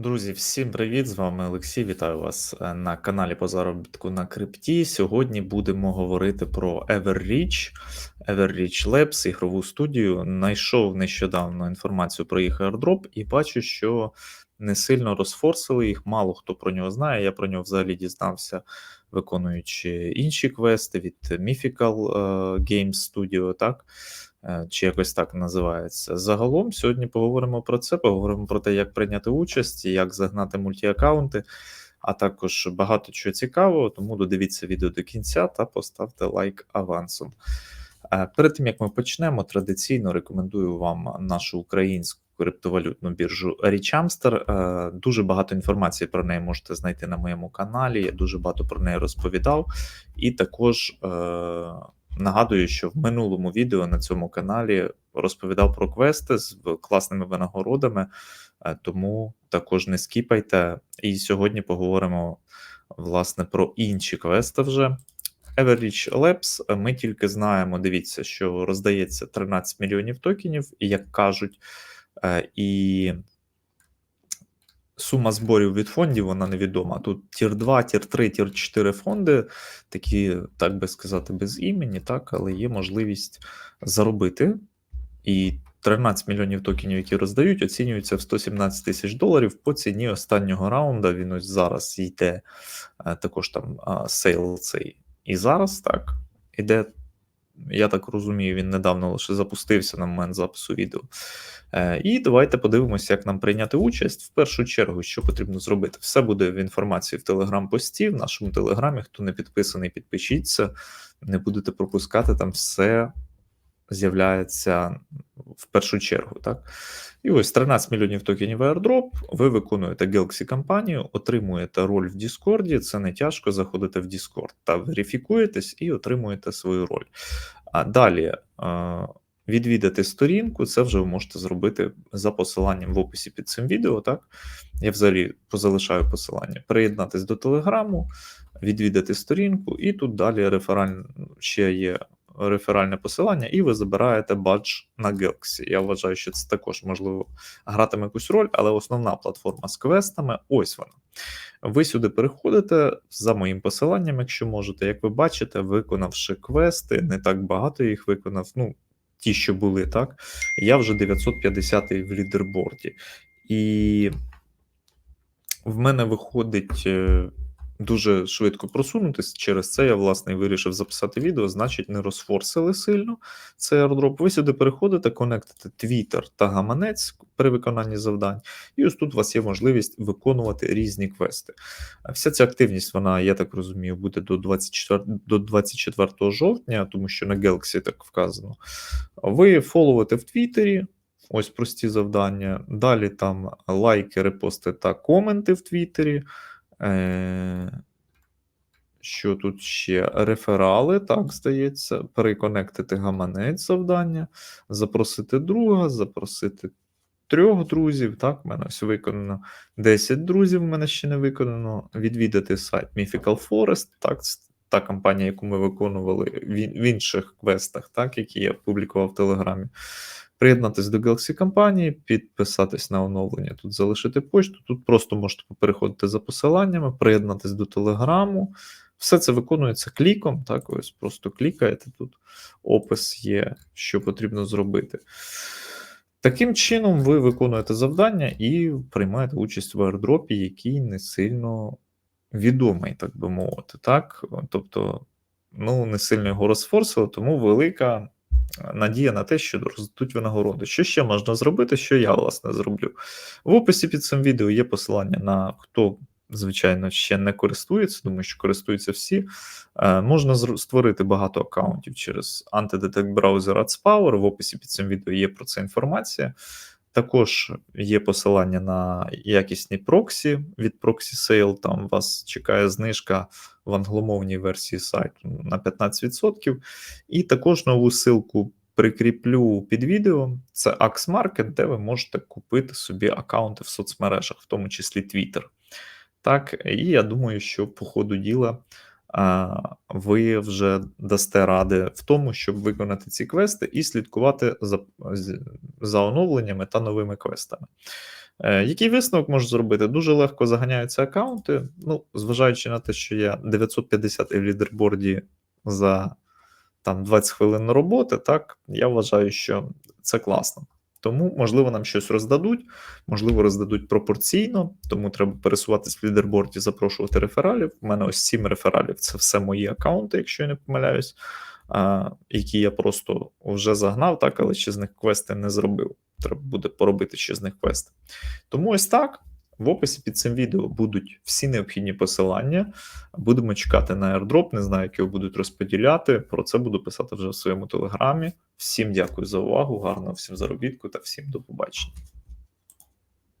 Друзі, всім привіт! З вами Олексій. Вітаю вас е, на каналі по заробітку на крипті. Сьогодні будемо говорити про Everreach, Everreach Labs, ігрову студію. Найшов нещодавно інформацію про їх airdrop і бачу, що не сильно розфорсили їх. Мало хто про нього знає. Я про нього взагалі дізнався, виконуючи інші квести від Mythical е, Games Studio. так? Е, чи якось так називається. Загалом сьогодні поговоримо про це, поговоримо про те, як прийняти участь, як загнати мультіаккаунти, а також багато чого цікавого, тому додивіться відео до кінця та поставте лайк авансом. Е, перед тим як ми почнемо, традиційно рекомендую вам нашу українську криптовалютну біржу Річамстер. Е, дуже багато інформації про неї можете знайти на моєму каналі. Я дуже багато про неї розповідав, і також. Нагадую, що в минулому відео на цьому каналі розповідав про квести з класними винагородами, е, тому також не скіпайте. І сьогодні поговоримо власне про інші квести вже. Everreach Labs, е, ми тільки знаємо, дивіться, що роздається 13 мільйонів токенів, як кажуть, е, і сума зборів від фондів вона невідома. Тут тір 2, тір 3, тір 4 фонди, такі, так би сказати, без імені, так, але є можливість заробити. І 13 мільйонів токенів, які роздають, оцінюються в 117 тисяч доларів по ціні останнього раунда. Він ось зараз йде е, також там сейл цей. І зараз так іде я так розумію, він недавно лише запустився на момент запису відео. Е, І давайте подивимося, як нам прийняти участь. В першу чергу, що потрібно зробити. Все буде в інформації в телеграм-пості, в нашому телеграмі. Хто не підписаний, підпишіться, не будете пропускати там все з'являється в першу чергу. так. І ось 13 мільйонів токенів airdrop, ви виконуєте Galaxy кампанію, отримуєте роль в Discord, це не тяжко, заходите в Discord та верифікуєтесь і отримуєте свою роль. А далі відвідати сторінку, це вже ви можете зробити за посиланням в описі під цим відео. так? Я взагалі позалишаю посилання. Приєднатись до Телеграму, відвідати сторінку, і тут далі рефераль ще є реферальне посилання, і ви забираєте бадж на Galaxy. Я вважаю, що це також можливо гратиме якусь роль, але основна платформа з квестами ось вона. Ви сюди переходите за моїм посиланням, якщо можете. Як ви бачите, виконавши квести, не так багато їх виконав. ну, Ті, що були, так, я вже 950-й в лідерборді. І в мене виходить е, дуже швидко просунутися. Через це я, власне, вирішив записати відео, значить, не розфорсили сильно цей airdrop. Ви сюди переходите, конектите Twitter та гаманець при виконанні завдань, і ось тут у вас є можливість виконувати різні квести. Вся ця активність, вона, я так розумію, буде до 24 до 24 жовтня, тому що на Galaxy так вказано. Ви фоловите в Твіттері. Ось прості завдання. Далі там лайки, репости та коменти в Твіттері. Е, що тут ще? Реферали, так, здається, переконектити гаманець завдання, запросити друга, запросити трьох друзів. Так, в мене ось виконано 10 друзів, в мене ще не виконано. Відвідати сайт Mythical Forest, так, та компанія, яку ми виконували в інших квестах, так, які я публікував в Телеграмі. Приєднатись до Galaxy компанії, підписатись на оновлення, тут залишити почту. Тут просто можете переходити за посиланнями, приєднатись до Телеграму. Все це виконується кліком. Так, ось просто клікаєте тут. Опис є, що потрібно зробити. Таким чином, ви виконуєте завдання і приймаєте участь в аердропі, який не сильно відомий, так би мовити. Так? Тобто, ну, не сильно його розфорсили, тому велика надія на те, що роздадуть винагороди. Що ще можна зробити, що я, власне, зроблю. В описі під цим відео є посилання на хто. Звичайно, ще не користується, тому що користуються всі. Е, Можна створити багато аккаунтів через антидетект браузер AdsPower. В описі під цим відео є про це інформація. Також є посилання на якісні проксі від Proxy Sale, Там вас чекає знижка в англомовній версії сайту на 15%. І також нову ссылку прикріплю під відео. Це Axmarket, де ви можете купити собі аккаунти в соцмережах, в тому числі Twitter. Так, і я думаю, що по ходу діла ви вже дасте ради в тому, щоб виконати ці квести і слідкувати за за оновленнями та новими квестами. Е, який висновок можу зробити? Дуже легко заганяються аккаунти. Ну, зважаючи на те, що я 950 в лідерборді за там 20 хвилин роботи, так, я вважаю, що це класно. Тому, можливо, нам щось роздадуть, можливо, роздадуть пропорційно, тому треба пересуватись в лідерборді, запрошувати рефералів. У мене ось сім рефералів це все мої аккаунти, якщо я не помиляюсь, а, які я просто вже загнав, так, але ще з них квести не зробив. Треба буде поробити ще з них квести. Тому ось так. В описі під цим відео будуть всі необхідні посилання. Будемо чекати на airdrop, не знаю, як його будуть розподіляти. Про це буду писати вже в своєму телеграмі. Всім дякую за увагу, гарного всім заробітку та всім до побачення.